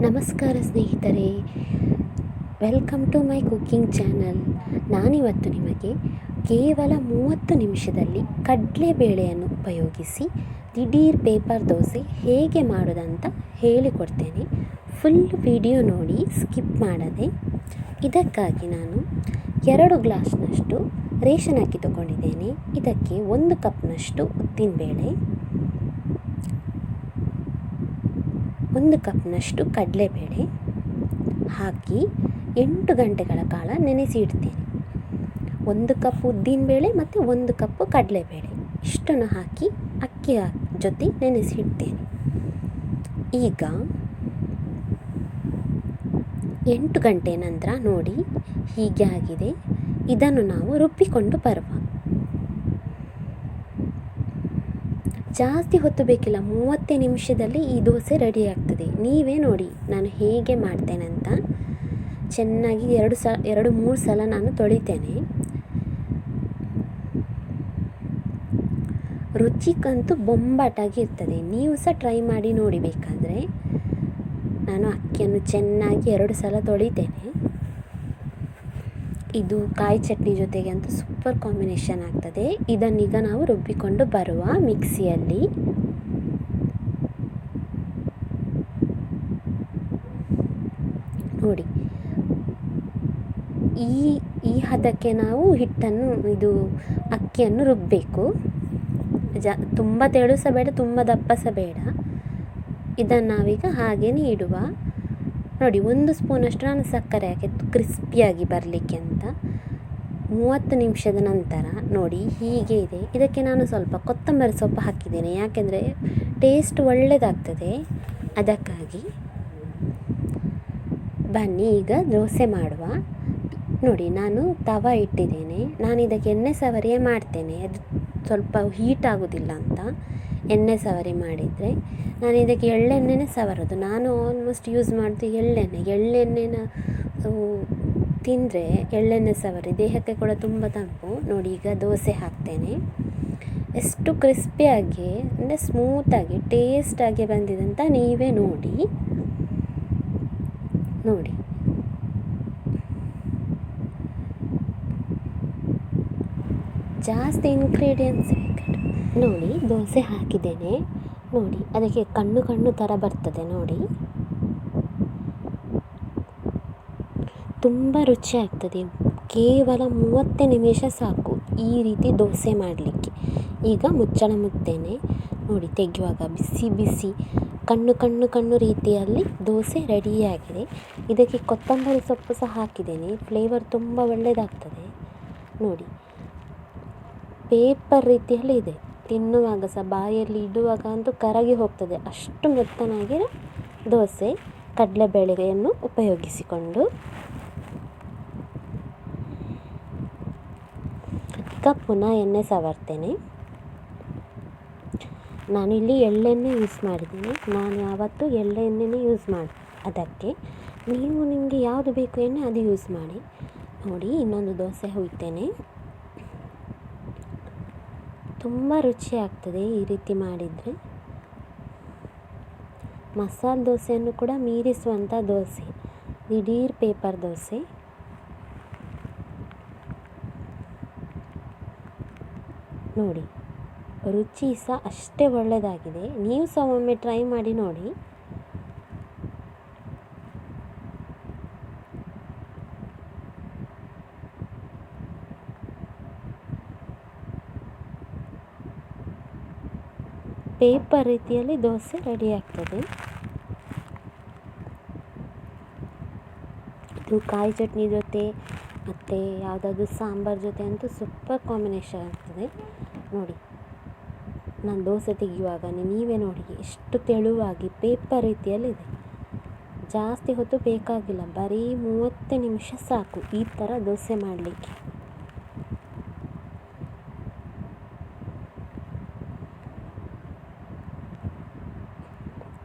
ನಮಸ್ಕಾರ ಸ್ನೇಹಿತರೆ. Welcome to my cooking channel ನಾನಿವತ್ತು ನಿಮಗೆ ಕೇವಲ ಮೂವತ್ತು ನಿಮಿಷದಲ್ಲಿ ಕಡಲೆಬೇಳೆಯನ್ನು ಉಪಯೋಗಿಸಿ ದಿಢೀರ್ ಪೇಪರ್ ದೋಸೆ ಹೇಗೆ ಮಾಡೋದಂತ ಹೇಳಿಕೊಡ್ತೇನೆ. ಫುಲ್ ವಿಡಿಯೋ ನೋಡಿ ಸ್ಕಿಪ್ ಮಾಡದೆ. ಇದಕ್ಕಾಗಿ ನಾನು ಎರಡು ಗ್ಲಾಸ್ನಷ್ಟು ರೇಷನ್ ಹಾಕಿ ತಗೊಂಡಿದ್ದೇನೆ. ಇದಕ್ಕೆ ಒಂದು ಕಪ್ನಷ್ಟು ಉದ್ದಿನಬೇಳೆ. ಒಂದು ಕಪ್ನಷ್ಟು ಕಡಲೆಬೇಳೆ ಹಾಕಿ ಎಂಟು ಗಂಟೆಗಳ ಕಾಲ ನೆನೆಸಿ ಇಡ್ತೇನೆ ಒಂದು ಕಪ್ ಉದ್ದಿನಬೇಳೆ ಮತ್ತು ಒಂದು ಕಪ್ ಕಡಲೆಬೇಳೆ ಇಷ್ಟನ್ನು ಹಾಕಿ ಅಕ್ಕಿ ಜೊತೆ ನೆನೆಸಿ ಇಡ್ತೇನೆ ಈಗ ಎಂಟು ಗಂಟೆ ನಂತರ ನೋಡಿ ಹೀಗೆ ಆಗಿದೆ. ಇದನ್ನು ನಾವು ರುಬ್ಬಿಕೊಂಡು ಬರುವ ಜಾಸ್ತಿ ಹೊತ್ತು ಬೇಕಿಲ್ಲ, ಮೂವತ್ತೇ ನಿಮಿಷದಲ್ಲಿ ಈ ದೋಸೆ ರೆಡಿ ಆಗ್ತದೆ. ನೀವೇ ನೋಡಿ, ನಾನು ಹೇಗೆ ಮಾಡ್ತೇನೆ ಅಂತ. ಚೆನ್ನಾಗಿ ಎರಡು ಸ, ಎರಡು ಮೂರು ಸಲ ನಾನು ತೊಳಿತೇನೆ. ರುಚಿಕಂತೂ ಬೊಂಬಾಟಾಗಿ ಇರ್ತದೆ. ನೀವು ಸಹ ಟ್ರೈ ಮಾಡಿ ನೋಡಿ ಬೇಕಾದರೆ. ನಾನು ಅಕ್ಕಿಯನ್ನು ಚೆನ್ನಾಗಿ ಎರಡು ಸಲ ತೊಳಿತೇನೆ. ಇದು ಕಾಯಿ ಚಟ್ನಿ ಜೊತೆಗೆ ಅಂತ ಸೂಪರ್ ಕಾಂಬಿನೇಷನ್ ಆಗ್ತದೆ. ಇದನ್ನೀಗ ನಾವು ರುಬ್ಬಿಕೊಂಡು ಬರುವ ಮಿಕ್ಸಿಯಲ್ಲಿ. ನೋಡಿ. ಈ ಈ ಹದಕ್ಕೆ ನಾವು ಹಿಟ್ಟನ್ನು, ಇದು ಅಕ್ಕಿಯನ್ನು ರುಬ್ಬಬೇಕು ಜ, ತುಂಬ ತೆಳು ಸಹ ಬೇಡ, ತುಂಬ ದಪ್ಪ ಸಹ ಬೇಡ. ಇದನ್ನು ನಾವೀಗ ಹಾಗೇ ಇಡುವ. ನೋಡಿ, ಒಂದು ಸ್ಪೂನಷ್ಟು ನಾನು ಸಕ್ಕರೆ ಹಾಕಿದ್ದು ಕ್ರಿಸ್ಪಿಯಾಗಿ ಬರಲಿಕ್ಕೆ ಅಂತ ಮೂವತ್ತು ನಿಮಿಷದ ನಂತರ ನೋಡಿ ಹೀಗೆ ಇದೆ. ಇದಕ್ಕೆ ನಾನು ಸ್ವಲ್ಪ ಕೊತ್ತಂಬರಿ ಸೊಪ್ಪು ಹಾಕಿದ್ದೇನೆ. ಯಾಕೆಂದರೆ ಟೇಸ್ಟ್ ಒಳ್ಳೆಯದಾಗ್ತದೆ ಅದಕ್ಕಾಗಿ ಬನ್ನಿ, ಈಗ ದೋಸೆ ಮಾಡುವ. ನೋಡಿ, ನಾನು ತವ ಇಟ್ಟಿದ್ದೇನೆ. ನಾನು ಇದಕ್ಕೆ ಎಣ್ಣೆ ಸವರಿಯೇ ಮಾಡ್ತೇನೆ. ಅದು ಸ್ವಲ್ಪ ಹೀಟ್ ಆಗೋದಿಲ್ಲ ಅಂತ. ಎಣ್ಣೆ ಸವರಿ ಮಾಡಿದರೆ ನಾನು ಇದಕ್ಕೆ ಎಳ್ಳೆಣ್ಣೆನೇ ಸವರೋದು. ನಾನು ಆಲ್ಮೋಸ್ಟ್ ಯೂಸ್ ಮಾಡೋದು ಎಳ್ಳೆಣ್ಣೆ. ಎಳ್ಳೆಣ್ಣೆನ ತಿಂದರೆ ಎಳ್ಳೆಣ್ಣೆ ಸವರಿ, ದೇಹಕ್ಕೆ ಕೂಡ ತುಂಬ ತಂಪು. ನೋಡಿ, ಈಗ ದೋಸೆ ಹಾಕ್ತೇನೆ. ಎಷ್ಟು ಕ್ರಿಸ್ಪಿಯಾಗಿ ಅಂದರೆ ಸ್ಮೂತಾಗಿ ಟೇಸ್ಟಾಗಿ ಬಂದಿದೆ ಅಂತ ನೀವೇ ನೋಡಿ. ನೋಡಿ. ಜಾಸ್ತಿ ಇಂಗ್ರೀಡಿಯೆಂಟ್ಸ್ ನೋಡಿ, ದೋಸೆ ಹಾಕಿದ್ದೇನೆ. ನೋಡಿ, ಅದಕ್ಕೆ ಕಣ್ಣು ಕಣ್ಣು ಥರ ಬರ್ತದೆ ನೋಡಿ. ತುಂಬ ರುಚಿ ಆಗ್ತದೆ. ಕೇವಲ ಮೂವತ್ತೇ ನಿಮಿಷ ಸಾಕು ಈ ರೀತಿ ದೋಸೆ ಮಾಡಲಿಕ್ಕೆ. ಈಗ ಮುಚ್ಚಳ ಮುತ್ತೇನೆ ನೋಡಿ, ತೆಗೆಯುವಾಗ ಬಿಸಿ ಬಿಸಿ, ಕಣ್ಣು ಕಣ್ಣು ಕಣ್ಣು ರೀತಿಯಲ್ಲಿ ದೋಸೆ ರೆಡಿಯಾಗಿದೆ. ಇದಕ್ಕೆ ಕೊತ್ತಂಬರಿ ಸೊಪ್ಪು ಸಹ ಹಾಕಿದ್ದೇನೆ. ಫ್ಲೇವರ್ ತುಂಬ ಒಳ್ಳೆಯದಾಗ್ತದೆ ನೋಡಿ, ಪೇಪರ್ ರೀತಿಯಲ್ಲಿ ಇದೆ. ತಿನ್ನುವಾಗ ಸಹ ಬಾಯಲ್ಲಿ ಇಡುವಾಗ ಅಂತೂ ಕರಗಿ ಹೋಗ್ತದೆ. ಅಷ್ಟು ಮೆತ್ತನಾಗಿ ದೋಸೆ, ಕಡಲೆಬೇಳೆಯನ್ನು ಉಪಯೋಗಿಸಿಕೊಂಡು. ಈಗ ಪುನಃ ಎಣ್ಣೆ ಸವರ್ತೇನೆ ನಾನು ಇಲ್ಲಿ ಎಳ್ಳೆಣ್ಣೆ ಯೂಸ್ ಮಾಡಿದ್ದೀನಿ. ನಾನು ಯಾವತ್ತೂ ಎಳ್ಳೆಣ್ಣೆನೇ ಯೂಸ್ ಮಾಡಿ, ಅದಕ್ಕೆ ನೀವು ನಿಮಗೆ ಯಾವುದು ಬೇಕು ಎಣ್ಣೆ ಅದು ಯೂಸ್ ಮಾಡಿ. ನೋಡಿ ಇನ್ನೊಂದು ದೋಸೆ ಹುಯ್ತೇನೆ. ತುಂಬ ರುಚಿ ಆಗ್ತದೆ ಈ ರೀತಿ ಮಾಡಿದರೆ. ಮಸಾಲೆ ದೋಸೆಯನ್ನು ಕೂಡ ಮೀರಿಸುವಂಥ ದೋಸೆ, ದಿಢೀರ್ ಪೇಪರ್ ದೋಸೆ. ನೋಡಿ, ರುಚಿ ಸಹ ಅಷ್ಟೇ ಒಳ್ಳೆಯದಾಗಿದೆ ನೀವು ಸಹ ಒಮ್ಮೆ ಟ್ರೈ ಮಾಡಿ ನೋಡಿ. ಪೇಪರ್ ರೀತಿಯಲ್ಲಿ ದೋಸೆ ರೆಡಿ ಆಗ್ತದೆ ಇದು ಕಾಯಿ ಚಟ್ನಿ ಜೊತೆ, ಮತ್ತು ಯಾವುದಾದ್ರು ಸಾಂಬಾರು ಜೊತೆ ಅಂತೂ ಸೂಪರ್ ಕಾಂಬಿನೇಷನ್ ಆಗ್ತದೆ. ನೋಡಿ, ನಾನು ದೋಸೆ ತೆಗೆಯುವಾಗ ನೀವೇ ನೋಡಿ, ಎಷ್ಟು ತೆಳುವಾಗಿ ಪೇಪರ್ ರೀತಿಯಲ್ಲಿದೆ ಜಾಸ್ತಿ ಹೊತ್ತು ಬೇಕಾಗಿಲ್ಲ, ಬರೀ ಮೂವತ್ತು ನಿಮಿಷ ಸಾಕು ಈ ಥರ ದೋಸೆ ಮಾಡಲಿಕ್ಕೆ.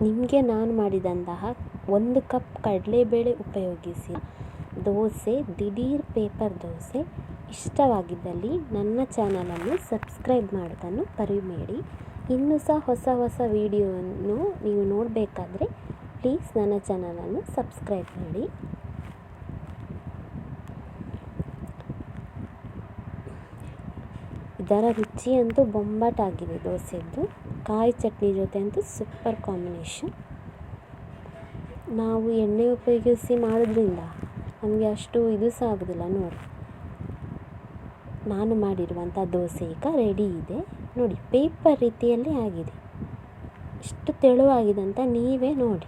ನಿಮಗೆ ನಾನು ಮಾಡಿದಂತಹ ಒಂದು ಕಪ್ ಕಡಲೆಬೇಳೆ ಉಪಯೋಗಿಸಿ. ದೋಸೆ, ದಿಢೀರ್ ಪೇಪರ್ ದೋಸೆ. ಇಷ್ಟವಾಗಿದ್ದಲ್ಲಿ ನನ್ನ ಚಾನಲನ್ನು ಸಬ್ಸ್ಕ್ರೈಬ್ ಮಾಡೋದನ್ನು ಪರಿಮೇಡಿ ಇನ್ನೂ ಸಹ ಹೊಸ ಹೊಸ ವೀಡಿಯೋವನ್ನು ನೀವು ನೋಡಬೇಕಾದ್ರೆ ಪ್ಲೀಸ್ ನನ್ನ ಚಾನಲನ್ನು ಸಬ್ಸ್ಕ್ರೈಬ್ ಮಾಡಿ. ಇದರ ರುಚಿಯಂತೂ ಬೊಂಬಾಟಾಗಿದೆ ದೋಸೆದ್ದು. ಕಾಯಿ ಚಟ್ನಿ ಜೊತೆ ಅಂತೂ ಸೂಪರ್ ಕಾಂಬಿನೇಷನ್ ನಾವು ಎಣ್ಣೆ ಉಪಯೋಗಿಸಿ ಮಾಡೋದ್ರಿಂದ ನಮಗೆ ಅಷ್ಟು ಇದು ಸಹ ಆಗೋದಿಲ್ಲ ನೋಡಿ. ನಾನು ಮಾಡಿರುವಂಥ ದೋಸೆ ಈಗ ರೆಡಿ ಇದೆ. ನೋಡಿ ಪೇಪರ್ ರೀತಿಯಲ್ಲಿ ಆಗಿದೆ. ಎಷ್ಟು ತೆಳುವಾಗಿದೆ ಅಂತ ನೀವೇ ನೋಡಿ.